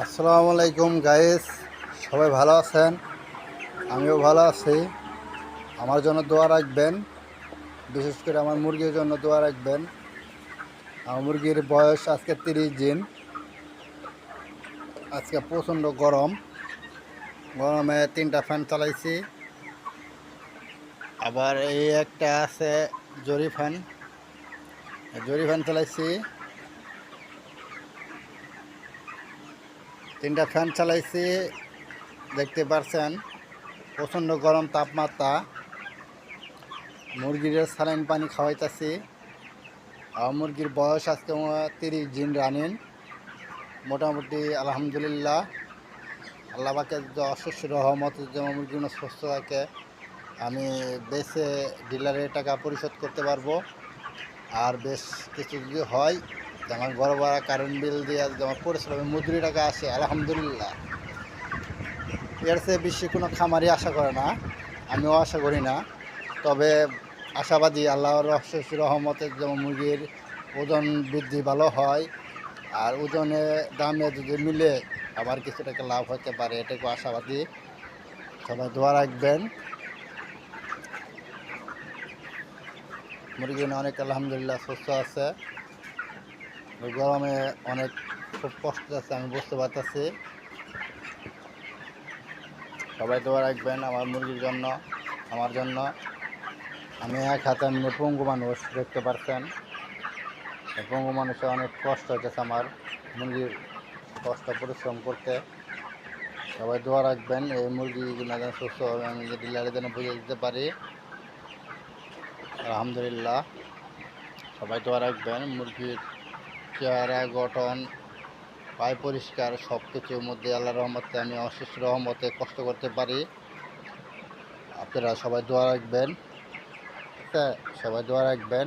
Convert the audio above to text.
আসসালামু আলাইকুম গাইস সবাই ভালো আছেন? আমিও ভালো আছি। আমার জন্য দোয়া রাখবেন। বিশেষ করে আমার মুরগির জন্য দোয়া রাখবেন। আমার মুরগির বয়স আজকে তিরিশ দিন। আজকে প্রচণ্ড গরম। গরমে তিনটা ফ্যান চালাইছি। আবার এই একটা আছে জরি ফ্যান জরি ফ্যান চালাইছি। তিনটা ফ্যান চালাইছি, দেখতে পারছেন, প্রচণ্ড গরম তাপমাত্রা। মুরগির স্যালাইন পানি খাওয়াইতেছি। আর মুরগির বয়স আজকে তিরিশ দিন রানিন মোটামুটি আলহামদুলিল্লাহ, আল্লাহ পাকে অশস্য রহমত যেমন মুরগিগুলো সুস্থ থাকে, আমি বেশে ডিলারের টাকা পরিশোধ করতে পারব। আর বেশ কিছু যদি হয় যেমন বড় বড় কারেন্ট বিল দিয়ে যেমন পরিশ্রম মজুরি টাকা আসে আলহামদুলিল্লাহ। এর চেয়ে বেশি কোনো খামারই আশা করে না, আমিও আশা করি না। তবে আশাবাদী, আল্লাহর রহস্য রহমতে যেমন মুরগির ওজন বৃদ্ধি ভালো হয়, আর ওজনে দামে যদি মিলে আবার কিছু টাকা লাভ হতে পারে, এটাকে আশাবাদী। সবাই দোয়া রাখবেন। মুরগি অনেক আলহামদুলিল্লাহ, সুস্থ আছে। গরমে অনেক খুব কষ্ট আছে, আমি বুঝতে পারতেছি। সবাই দোয়া রাখবেন আমার মুরগির জন্য, আমার জন্য। আমি এক হাতে আমি পঙ্গু মানুষ দেখতে পারছেন। পঙ্গু মানুষের অনেক কষ্ট হচ্ছে আমার মুরগির কষ্ট পরিশ্রম করতে। সবাই দোয়া রাখবেন, এই মুরগিগুলো যেন সুস্থ হবে, আমি যে ডিলারে যেন বুঝে দিতে পারি। আলহামদুলিল্লাহ। সবাই দোয়া রাখবেন, মুরগির চেহারা, গঠন পায় পরিষ্কার সব কিছুর মধ্যে আল্লাহ রহমতে আমি অশেষ রহমতে কষ্ট করতে পারি। আপনারা সবাই দোয়া রাখবেন। হ্যাঁ সবাই দোয়া রাখবেন।